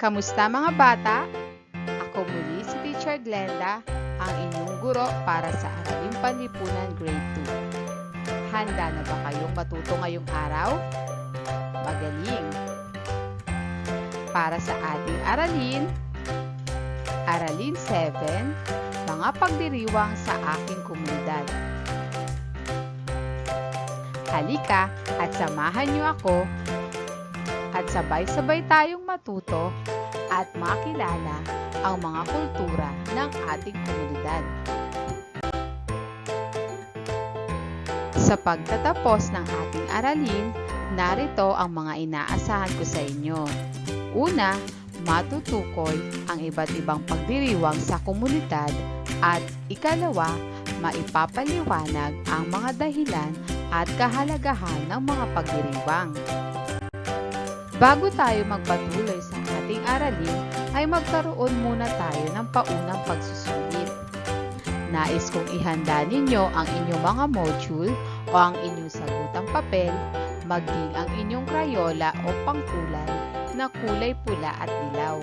Kamusta mga bata? Ako muli si Teacher Glenda, ang inyong guro para sa Araling Panlipunan Grade 2. Handa na ba kayong matuto ngayong araw? Magaling! Para sa ating aralin, Aralin 7, Mga Pagdiriwang sa Aking Komunidad. Halika at samahan niyo ako at sabay-sabay tayong matuto at makilala ang mga kultura ng ating komunidad. Sa pagtatapos ng ating aralin, narito ang mga inaasahan ko sa inyo. Una, matutukoy ang iba't ibang pagdiriwang sa komunidad at ikalawa, maipapaliwanag ang mga dahilan at kahalagahan ng mga pagdiriwang. Bago tayo magpatuloy sa ating aralin, ay magkaroon muna tayo ng paunang pagsusulit. Nais kong ihanda ninyo ang inyong mga module o ang inyong sagutang papel, maging ang inyong krayola o pangkulay na kulay pula at dilaw.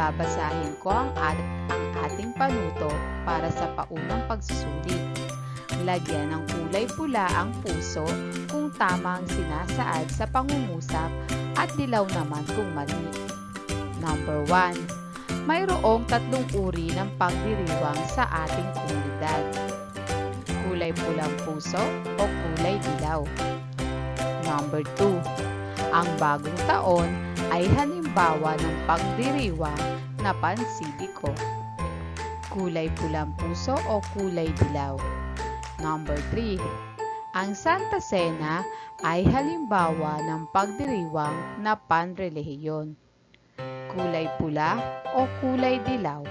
Babasahin ko ang, at- ang ating panuto para sa paunang pagsusulit. Lagyan ng kulay pula ang puso kung tama ang sinasaad sa pangungusap at dilaw naman kung mali. Number 1. Mayroong tatlong uri ng pagdiriwang sa ating komunidad. Kulay pulang puso o kulay dilaw. Number 2. Ang bagong taon ay halimbawa ng pagdiriwang na pansibiko. Kulay pulang puso o kulay dilaw. Number 3. Ang Santa Cena ay halimbawa ng pagdiriwang na panrelihiyon. Kulay pula o kulay dilaw.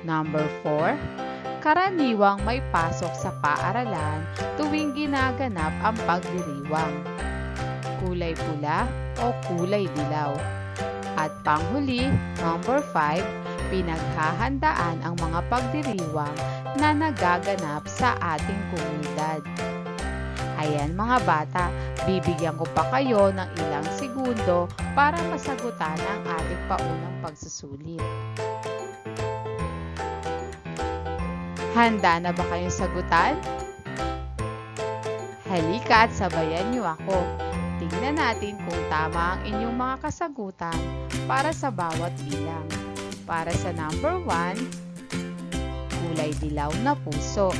Number 4. Karaniwang may pasok sa paaralan tuwing ginaganap ang pagdiriwang. Kulay pula o kulay dilaw. At panghuli, number 5, pinaghahandaan ang mga pagdiriwang na nagaganap sa ating komunidad. Ayan mga bata, bibigyan ko pa kayo ng ilang segundo para masagutan ang ating paunang pagsusulit. Handa na ba kayong sagutan? Halika at sabayan niyo ako. Tingnan natin kung tama ang inyong mga kasagutan para sa bawat bilang. Para sa number 1, kulay dilaw na puso.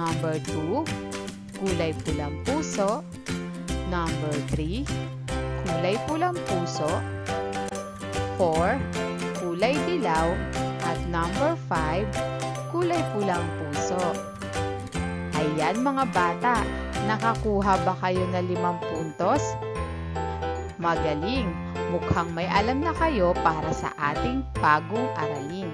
Number 2, kulay pulang puso. Number 3, kulay pulang puso. 4, kulay dilaw. At number 5, kulay pulang puso. Ayan mga bata, nakakuha ba kayo na limang puntos? Magaling! Mukhang may alam na kayo para sa ating bagong aralin.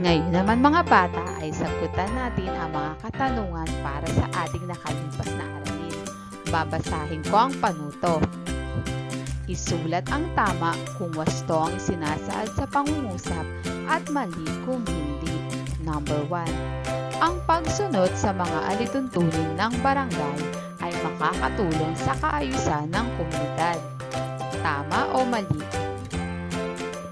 Ngayon naman mga bata ay sagutan natin ang mga katanungan para sa ating nakalipas na aralin. Babasahin ko ang panuto. Isulat ang tama kung wasto ang sinasaad sa pangungusap at mali kung hindi. Number 1. Ang pagsunod sa mga alituntunin ng barangay ay makakatulong sa kaayusan ng komunidad. Tama o mali?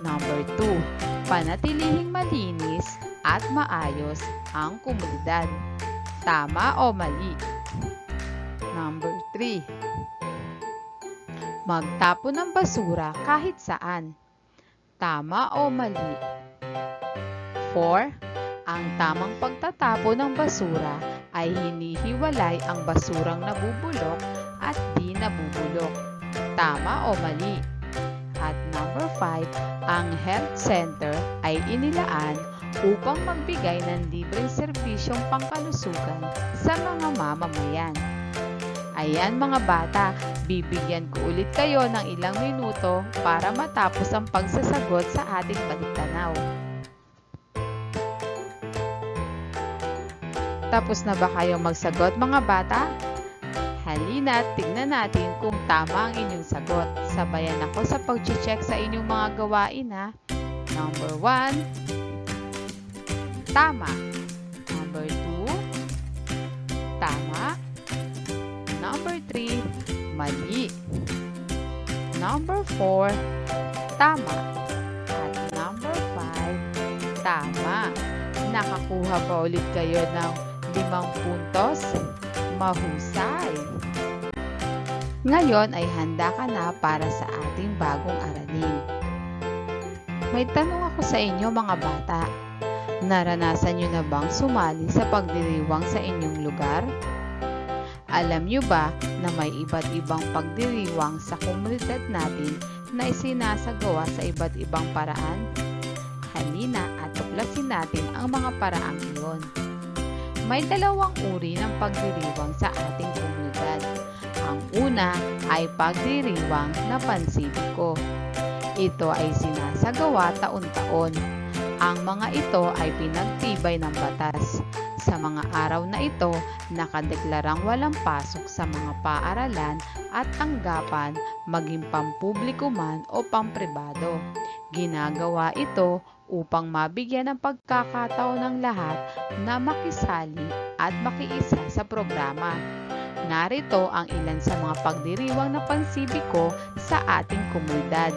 Number 2. Panatilihing malinis at maayos ang komunidad. Tama o mali? Number 3. Magtapon ng basura kahit saan. Tama o mali? 4. Ang tamang pagtatapon ng basura ay hinihiwalay ang basurang nabubulok at di nabubulok. Tama o mali? At number 5, ang health center ay inilaan upang magbigay ng libreng serbisyong pangkalusugan sa mga mamamayan. Ayan mga bata, bibigyan ko ulit kayo ng ilang minuto para matapos ang pagsasagot sa ating baliktanaw. Tapos na ba kayong magsagot mga bata? Halina, tignan natin kung tama ang inyong sagot. Sabayan ako sa pag-check sa inyong mga gawain ha. Number 1, tama. Number 2, tama. Number 3, mali. Number 4, Tama. At number 5, tama. Nakakuha pa ulit kayo ng limang puntos? Mahusay! Ngayon ay handa ka na para sa ating bagong aralin. May tanong ako sa inyo mga bata. Naranasan nyo na bang sumali sa pagdiriwang sa inyong lugar? Alam nyo ba na may iba't ibang pagdiriwang sa komunidad natin na isinasagawa sa iba't ibang paraan? Halina at tuklasin natin ang mga paraang iyon. May dalawang uri ng pagdiriwang sa ating komunidad. Ang una ay pagdiriwang na pansibiko. Ito ay sinasagawa taon-taon. Ang mga ito ay pinagtibay ng batas. Sa mga araw na ito, nakadeklarang walang pasok sa mga paaralan at tanggapan maging pampubliko man o pampribado. Ginagawa ito upang mabigyan ng pagkakataon ng lahat na makisali at makiisa sa programa. Narito ang ilan sa mga pagdiriwang na pansibiko sa ating komunidad.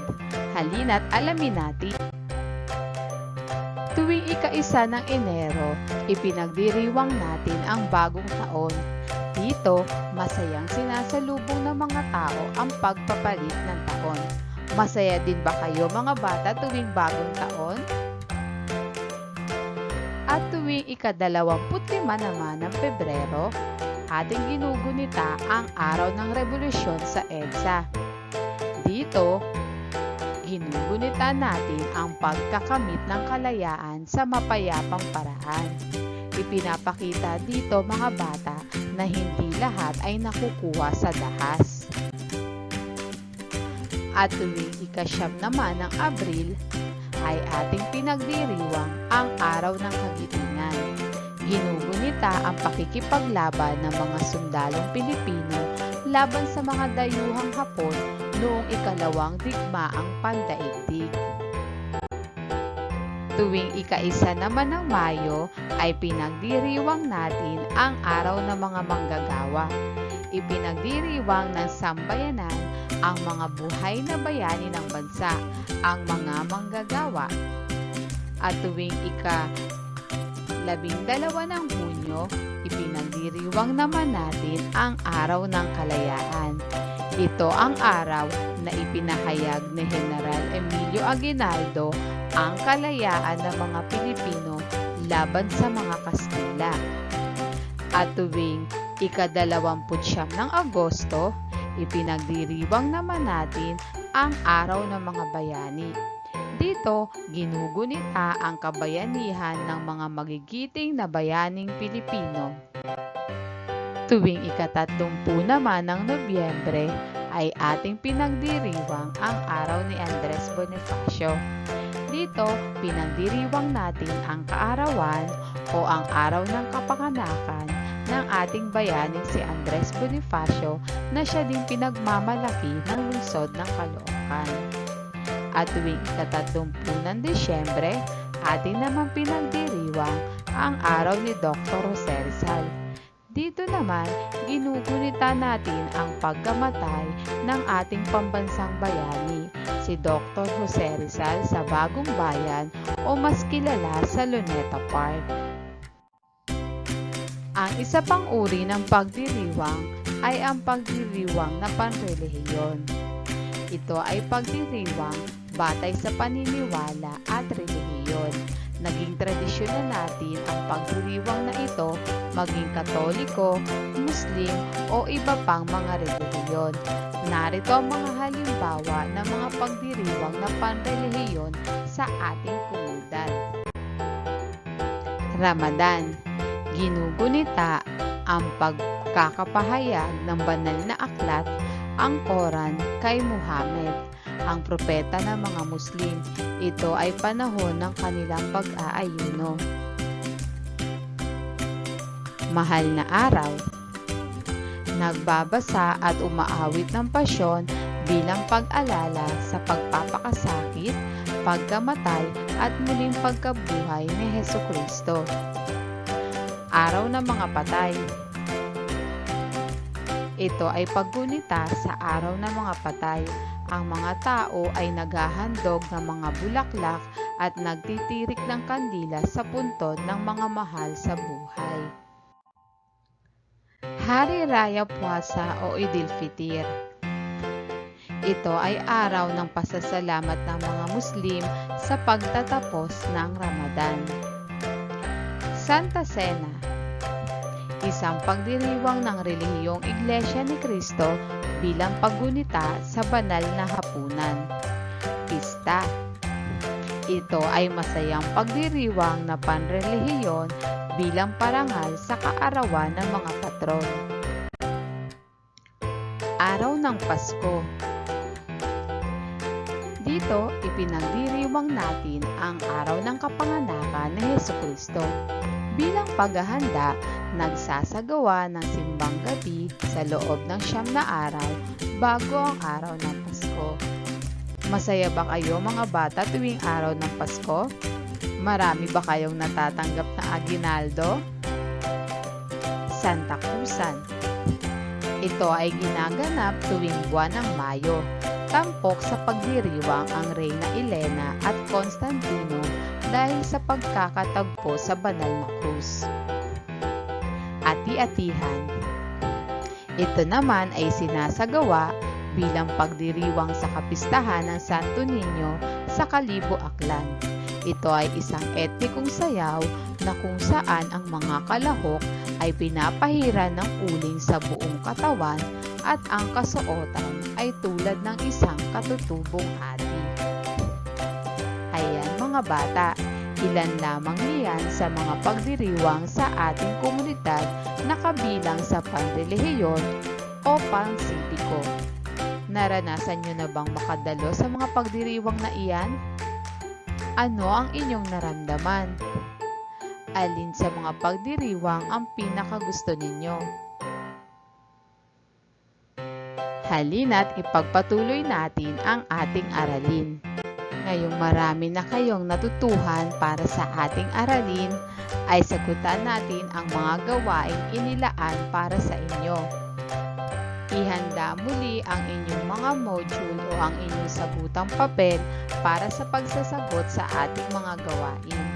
Halina't alamin natin. Tuwing ika-isa ng Enero, ipinagdiriwang natin ang bagong taon. Dito, masayang sinasalubong ng mga tao ang pagpapalit ng taon. Masaya din ba kayo mga bata tuwing bagong taon? At tuwing ikadalawamput-lima naman ng Pebrero, ating ginugunita ang araw ng revolusyon sa EDSA. Dito, ginugunita natin ang pagkakamit ng kalayaan sa mapayapang paraan. Ipinapakita dito mga bata na hindi lahat ay nakukuha sa dahas. At tuwing ikasyam naman ng Abril, ay ating pinagdiriwang ang araw ng kagitingan. Ginugunita ang pakikipaglaban ng mga sundalong Pilipino laban sa mga dayuhang Hapon noong ikalawang digmaang pandaigdig. Tuwing ikaisa naman ng Mayo ay pinagdiriwang natin ang araw ng mga manggagawa. Ipinagdiriwang ng sambayanan ang mga buhay na bayani ng bansa, ang mga manggagawa. At tuwing ika labing dalawa ng Hunyo, ipinagdiriwang naman natin ang araw ng kalayaan. Ito ang araw na ipinahayag ni General Emilio Aguinaldo ang kalayaan ng mga Pilipino laban sa mga Kastila. At tuwing ikadalawamputsyam ng Agosto, ipinagdiriwang naman natin ang araw ng mga bayani. Dito, ginugunita ang kabayanihan ng mga magigiting na bayaning Pilipino. Tuwing ikatatlumpu naman ng Nobyembre ay ating pinagdiriwang ang araw ni Andres Bonifacio. Dito, pinagdiriwang natin ang kaarawan o ang araw ng kapanganakan ng ating bayaning si Andres Bonifacio na siya din pinagmamalaki ng lungsod ng Caloocan. At tuwing ikatatlumpu ng Disyembre, ating naman pinagdiriwang ang araw ni Dr. Jose Rizal. Dito naman, ginugunita natin ang pagkamatay ng ating pambansang bayani, si Dr. Jose Rizal sa Bagong Bayan o mas kilala sa Luneta Park. Ang isa pang uri ng pagdiriwang ay ang pagdiriwang na panrelihiyon. Ito ay pagdiriwang batay sa paniniwala at relihiyon. Naging tradisyon na natin ang pagdiriwang na ito maging katoliko, muslim o iba pang mga relihiyon. Narito ang mga halimbawa ng mga pagdiriwang na panrelihiyon sa ating komunidad. Ramadan Ginugunita ang pagkakapahayag ng banal na aklat, ang Koran, kay Muhammad, ang propeta ng mga Muslim. Ito ay panahon ng kanilang pag-aayuno. Mahal na araw Nagbabasa at umaawit ng pasyon bilang pag-alala sa pagpapakasakit, pagkamatay at muling pagkabuhay ni Heso Kristo. Araw ng mga patay Ito ay paggunita sa araw ng mga patay. Ang mga tao ay naghahandog ng mga bulaklak at nagtitirik ng kandila sa puntod ng mga mahal sa buhay. Hari Raya Puasa o Idil Fitir Ito ay araw ng pasasalamat ng mga Muslim sa pagtatapos ng Ramadan. Santa Cena Isang pagdiriwang ng relihiyong Iglesia ni Cristo bilang paggunita sa banal na hapunan. Pista Ito ay masayang pagdiriwang na panrelihiyon bilang parangal sa kaarawan ng mga patron. Araw ng Pasko Dito, ipinagdiriwang natin ang araw ng kapanganakan ni Heso Kristo. Bilang paghahanda, nagsasagawa ng simbang gabi sa loob ng siyam na araw bago ang araw ng Pasko. Masaya ba kayo mga bata tuwing araw ng Pasko? Marami ba kayong natatanggap na aginaldo? Santa Cruzan Ito ay ginaganap tuwing buwan ng Mayo. Tampok sa pagdiriwang ang Reyna Elena at Constantino dahil sa pagkakatagpo sa banal na krus. Ati-atihan Ito naman ay sinasagawa bilang pagdiriwang sa kapistahan ng Santo Niño sa Kalibo Aklan. Ito ay isang etnikong sayaw na kung saan ang mga kalahok ay pinapahiran ng uling sa buong katawan at ang kasuotan ay tulad ng isang katutubong hati. Ayan mga bata, ilan lamang niyan sa mga pagdiriwang sa ating komunidad na kabilang sa panrelihiyon o pansipiko. Naranasan nyo na bang makadalo sa mga pagdiriwang na iyan? Ano ang inyong naramdaman? Alin sa mga pagdiriwang ang pinakagusto ninyo? Halina't ipagpatuloy natin ang ating aralin. Ngayong marami na kayong natutuhan para sa ating aralin, ay sagutan natin ang mga gawaing inilaan para sa inyo. Ihanda muli ang inyong mga module o ang inyong sagutang papel para sa pagsasagot sa ating mga gawain.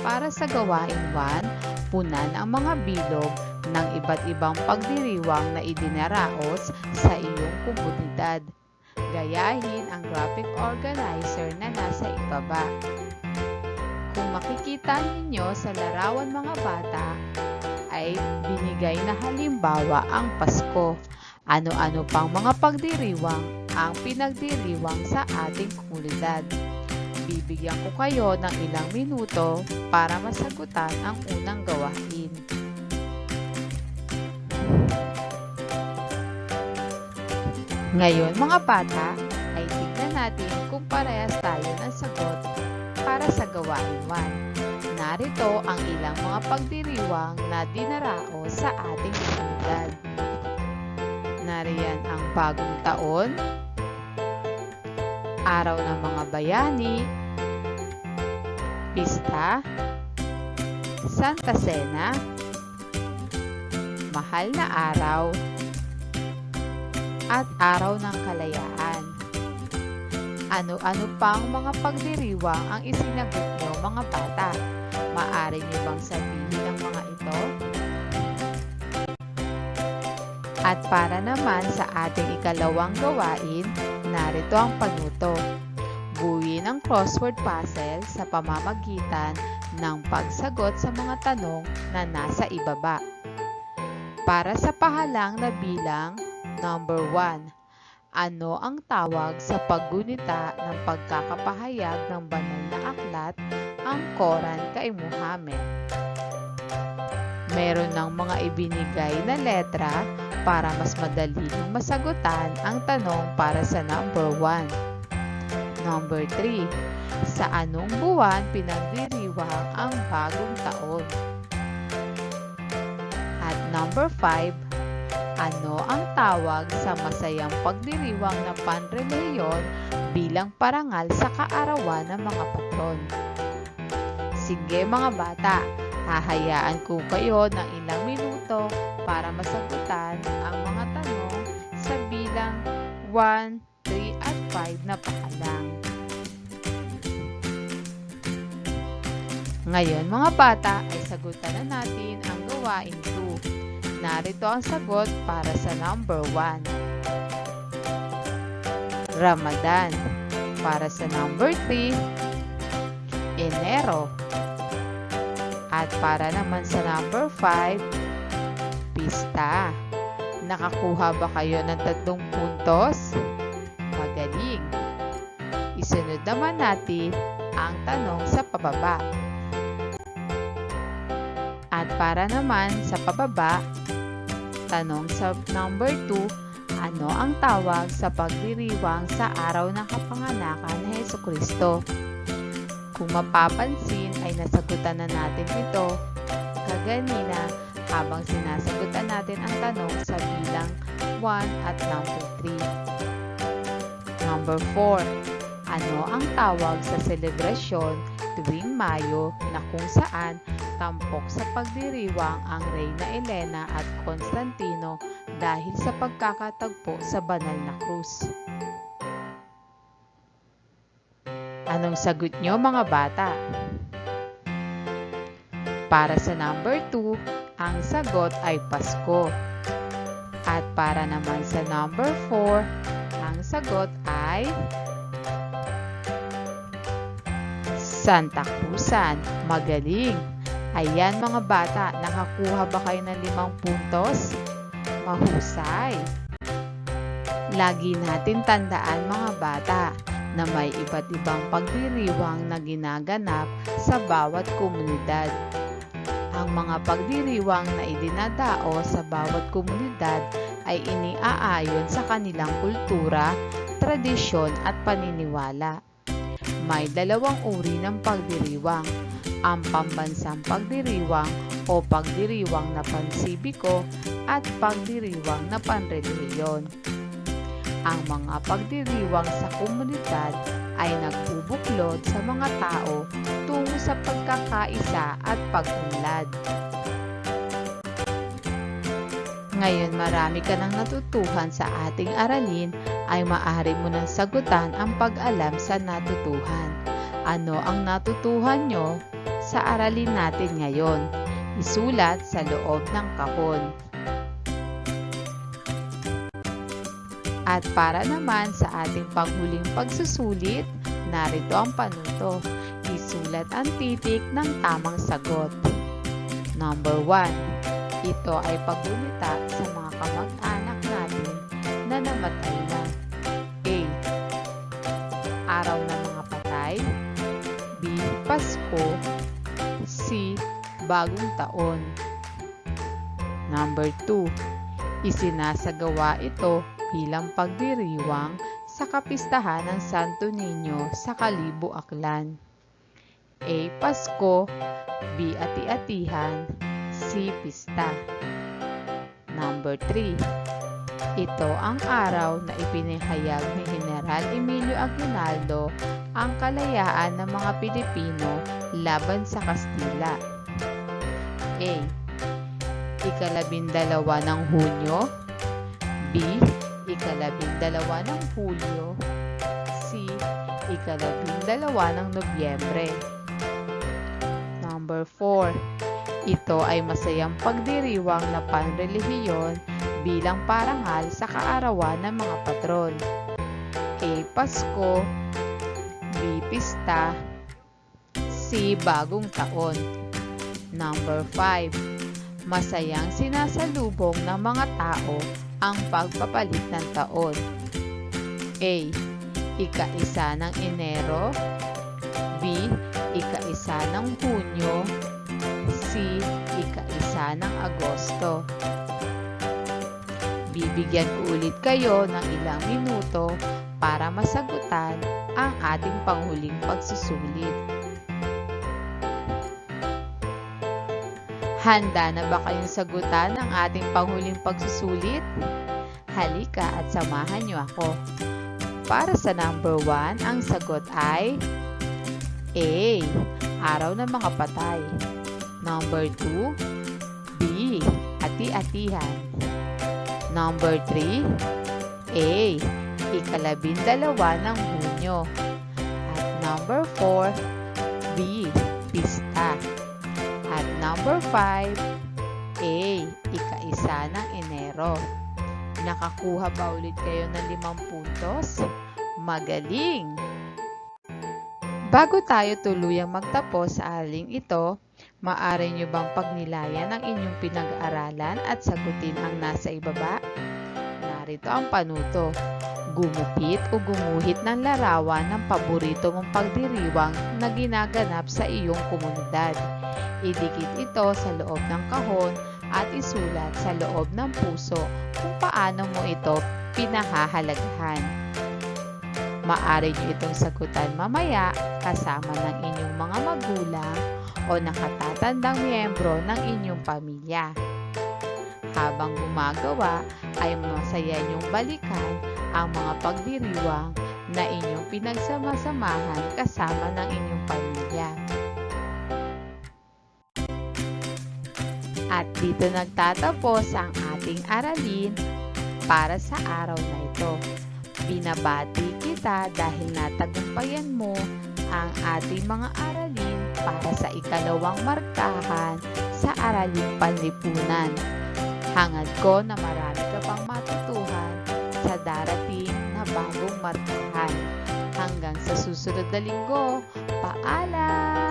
Para sa gawain 1, punan ang mga bilog ng iba't ibang pagdiriwang na idinaraos sa iyong komunidad. Gayahin ang graphic organizer na nasa ibaba. Kung makikita ninyo sa larawan mga bata, ay binigay na halimbawa ang Pasko. Ano-ano pang mga pagdiriwang ang pinagdiriwang sa ating komunidad. Bibigyan ko kayo ng ilang minuto para masagutan ang unang gawain. Ngayon mga bata, ay tignan natin kung parehas tayo ng sagot para sa gawain 1. Narito ang ilang mga pagdiriwang na dinarao sa ating komunidad. Nariyan ang bagong taon, araw ng mga bayani, pista, Santa Cena, mahal na araw, at araw ng kalayaan. Ano-ano pang mga pagdiriwang ang isinagot nyo mga bata? Maari nyo bang sabihin ang mga ito? At para naman sa ating ikalawang gawain, narito ang panuto. Buuin ang crossword puzzle sa pamamagitan ng pagsagot sa mga tanong na nasa ibaba. Para sa pahalang na bilang, number 1. Ano ang tawag sa paggunita ng pagkakapahayag ng banal na aklat, ang Koran kay Muhammad? Meron ng mga ibinigay na letra para mas madali masagutan ang tanong para sa number 1. Number 3. Sa anong buwan pinagdiriwang ang bagong taon? At number 5. Ano ang tawag sa masayang pagdiriwang na panreliyon bilang parangal sa kaarawan ng mga patron? Sige mga bata, hahayaan ko kayo ng ilang minuto para masagutan ang mga tanong bilang 1, 3 at 5 na pakalang. Ngayon mga bata ay sagutan na natin ang gawain 2. Narito ang sagot para sa number 1. Ramadan. Para sa number 3, Enero. At para naman sa number 5, Pista. Nakakuha ba kayo ng tatlong puntos? Isunod naman natin ang tanong sa pababa. At para naman sa pababa, tanong sa number 2, ano ang tawag sa pagdiriwang sa araw ng kapanganakan ni Heso Kristo? Kung mapapansin ay nasagutan na natin ito kaganina habang sinasagutan natin ang tanong sa bilang 1 at number 3. Number 4. Ano ang tawag sa selebrasyon tuwing Mayo na kung saan tampok sa pagdiriwang ang Reyna Elena at Constantino dahil sa pagkakatagpo sa banal na krus? Anong sagot nyo mga bata? Para sa number 2, ang sagot ay Pasko. At para naman sa number 4, ang sagot ay Santa Cruzan. Magaling! Ayan mga bata, nakakuha ba kayo ng limang puntos? Mahusay! Lagi natin tandaan mga bata na may iba't ibang pagdiriwang na ginaganap sa bawat komunidad. Ang mga pagdiriwang na idinadao sa bawat komunidad ay iniaayon sa kanilang kultura, tradisyon at paniniwala. May dalawang uri ng pagdiriwang, ang pambansang pagdiriwang o pagdiriwang na pansibiko at pagdiriwang na panrelihiyon. Ang mga pagdiriwang sa komunidad ay nagbubuklod sa mga tao tungo sa pagkakaisa at pag-unlad. Ngayon marami ka nang natutuhan sa ating aralin ay maaari mo nang sagutan ang pag-alam sa natutuhan. Ano ang natutuhan nyo sa aralin natin ngayon? Isulat sa loob ng kahon. At para naman sa ating panghuling pagsusulit, narito ang panuto. Isulat ang titik ng tamang sagot. Number 1. Ito ay pagbulita sa mga kamag-anak natin na namatay na. A. Araw ng mga patay. B. Pasko. C. Bagong taon. Number 2. Isinasagawa ito bilang pagdiriwang sa kapistahan ng Santo Niño sa Kalibo Aklan. A. Pasko B. Ati-atihan C. Pista Number 3. Ito ang araw na ipinahayag ni General Emilio Aguinaldo ang kalayaan ng mga Pilipino laban sa Kastila. A. Ikalabindalawa ng Hunyo B ikalabing dalawa ng Hulyo, C. ikalabing dalawa ng Nobyembre. Number 4. Ito ay masayang pagdiriwang na panrelihiyon bilang parangal sa kaarawan ng mga patron. A. Pasko B. Pista C. Bagong Taon Number 5. Masayang sinasalubong ng mga tao ang pagpapalit ng taon. A. Ika-isa ng Enero B. Ika-isa ng Hunyo C. Ika-isa ng Agosto Bibigyan ko ulit kayo ng ilang minuto para masagutan ang ating panghuling pagsusulit. Handa na ba kayong sagutan ang ating panghuling pagsusulit? Halika at samahan niyo ako. Para sa number 1, ang sagot ay A. Araw ng mga patay. Number 2, B. Ati-atihan. Number 3, A. Ikalabindalawa ng Hunyo. At number 4, B. Pista. At number 5, A. Ikaisa ng Enero. Nakakuha ba ulit kayo ng limang puntos? Magaling! Bago tayo tuluyang magtapos sa aling ito, maaari nyo bang pagnilayan ang inyong pinag-aaralan at sagutin ang nasa ibaba? Narito ang panuto. Gumupit o gumuhit ng larawan ng paborito mong pagdiriwang na ginaganap sa iyong komunidad. Idikit ito sa loob ng kahon at isulat sa loob ng puso kung paano mo ito pinahahalagahan. Maaari nyo itong sagutan mamaya kasama ng inyong mga magulang o nakatatandang miyembro ng inyong pamilya. Habang gumagawa ay masaya niyong balikan ang mga pagdiriwang na inyong pinagsama-samahan kasama ng inyong pamilya. At dito nagtatapos ang ating aralin para sa araw na ito. Binabati kita dahil natagumpayan mo ang ating mga aralin para sa ikalawang markahan sa Araling Panlipunan. Hangad ko na marami ka pang matutuhan sa darating na bagong markahan. Hanggang sa susunod na linggo, paalam!